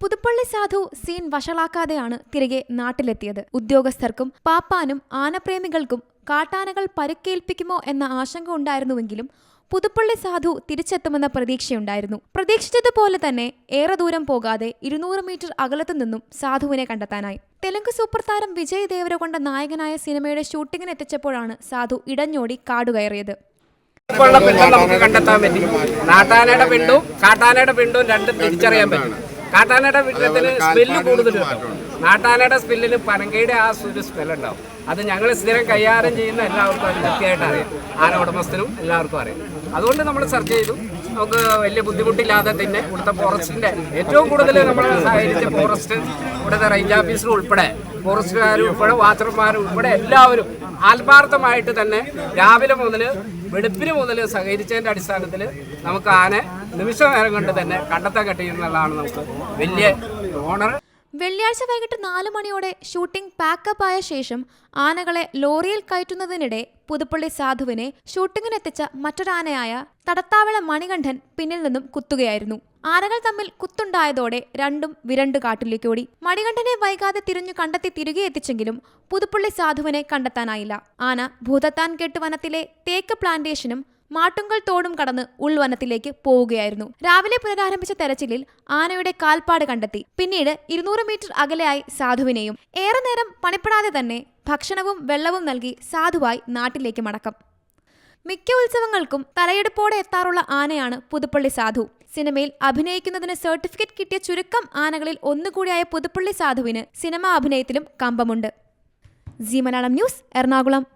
പുതുപ്പള്ളി സാധു സീൻ വഷളാക്കാതെയാണ് തിരികെ നാട്ടിലെത്തിയത്. ഉദ്യോഗസ്ഥർക്കും പാപ്പാനും ആനപ്രേമികൾക്കും കാട്ടാനകൾ പരുക്കേൽപ്പിക്കുമോ എന്ന ആശങ്ക ഉണ്ടായിരുന്നുവെങ്കിലും പുതുപ്പള്ളി സാധു തിരിച്ചെത്തുമെന്ന പ്രതീക്ഷയുണ്ടായിരുന്നു. പ്രതീക്ഷിച്ചതുപോലെ തന്നെ ഏറെ ദൂരം പോകാതെ ഇരുന്നൂറ് മീറ്റർ അകലത്തു നിന്നും സാധുവിനെ കണ്ടെത്താനായി. തെലുങ്ക് സൂപ്പർ താരം വിജയ് ദേവരകൊണ്ട നായകനായ സിനിമയുടെ ഷൂട്ടിങ്ങിന് എത്തിച്ചപ്പോഴാണ് സാധു ഇടഞ്ഞോടി കാടുകയറിയത് കണ്ടെത്താൻ പറ്റി. പിണ്ടും കാട്ടാനയുടെ പിണ്ടും രണ്ടും തിരിച്ചറിയാൻ പറ്റും. കാട്ടാനയുടെ വിഗ്രഹത്തിന് സ്മെല്ല് കൂടുതൽ നാട്ടാനയുടെ സ്മെല്ലിന് പനങ്കയുടെ ആ ഒരു സ്മെല്ല് ഉണ്ടാവും അത് ഞങ്ങൾ സ്ഥിരം കൈകാര്യം ചെയ്യുന്ന എല്ലാവർക്കും അത് കൃത്യമായിട്ട് അറിയാം. ആന ഉടമസ്ഥനും എല്ലാവർക്കും അറിയാം. അതുകൊണ്ട് നമ്മൾ സെർച്ച് ചെയ്തു. നമുക്ക് വലിയ ബുദ്ധിമുട്ടില്ലാതെ തന്നെ ഇവിടുത്തെ ഫോറസ്റ്റിന്റെ ഏറ്റവും കൂടുതൽ നമ്മൾ സഹകരിച്ച ഫോറസ്റ്റ് ഇവിടുത്തെ റേഞ്ച് ഓഫീസർ ഉൾപ്പെടെ ഫോറസ്റ്റുകാർ ഉൾപ്പെടെ വാച്ചർമാരും ഉൾപ്പെടെ എല്ലാവരും ആത്മാർത്ഥമായിട്ട് തന്നെ രാവിലെ മുതൽ വെളുപ്പിന് മുതൽ സഹകരിച്ചതിന്റെ അടിസ്ഥാനത്തിൽ നമുക്ക് ആനെ നിമിഷ നേരം കൊണ്ട് തന്നെ കണ്ടെത്താൻ കഴിയുന്നതാണ് നമുക്ക് വലിയ ഓണർ വെള്ളിയാഴ്ച വൈകിട്ട് നാലു മണിയോടെ ഷൂട്ടിംഗ് പാക്കപ്പ് ആയ ശേഷം ആനകളെ ലോറിയിൽ കയറ്റുന്നതിനിടെ പുതുപ്പള്ളി സാധുവിനെ ഷൂട്ടിങ്ങിനെത്തിച്ച മറ്റൊരാനയായ തടത്താവിള മണികണ്ഠൻ പിന്നിൽ നിന്നും കുത്തുകയായിരുന്നു. ആനകൾ തമ്മിൽ കുത്തുണ്ടായതോടെ രണ്ടും വിരണ്ട് കാട്ടിലേക്ക് ഓടി. മണികണ്ഠനെ വൈകാതെ തിരിഞ്ഞു കണ്ടെത്തി തിരികെ എത്തിച്ചെങ്കിലും പുതുപ്പള്ളി സാധുവിനെ കണ്ടെത്താനായില്ല. ആന ഭൂതത്താൻ കെട്ട് വനത്തിലെ തേക്ക് പ്ലാന്റേഷനും മാട്ടുങ്കൽ തോടും കടന്ന് ഉൾവനത്തിലേക്ക് പോവുകയായിരുന്നു. രാവിലെ പുനരാരംഭിച്ച തെരച്ചിലിൽ ആനയുടെ കാൽപ്പാട് കണ്ടെത്തി. പിന്നീട് ഇരുന്നൂറ് മീറ്റർ അകലെയായി സാധുവിനെയും. ഏറെ നേരം പണിപ്പെടാതെ തന്നെ ഭക്ഷണവും വെള്ളവും നൽകി സാധുവായി നാട്ടിലേക്ക് മടക്കം. മിക്ക ഉത്സവങ്ങൾക്കും തലയെടുപ്പോടെ എത്താറുള്ള ആനയാണ് പുതുപ്പള്ളി സാധു. സിനിമയിൽ അഭിനയിക്കുന്നതിന് സർട്ടിഫിക്കറ്റ് കിട്ടിയ ചുരുക്കം ആനകളിൽ ഒന്നുകൂടിയായ പുതുപ്പള്ളി സാധുവിന് സിനിമാ അഭിനയത്തിലും കമ്പമുണ്ട്. Zee Malayalam news Ernakulam.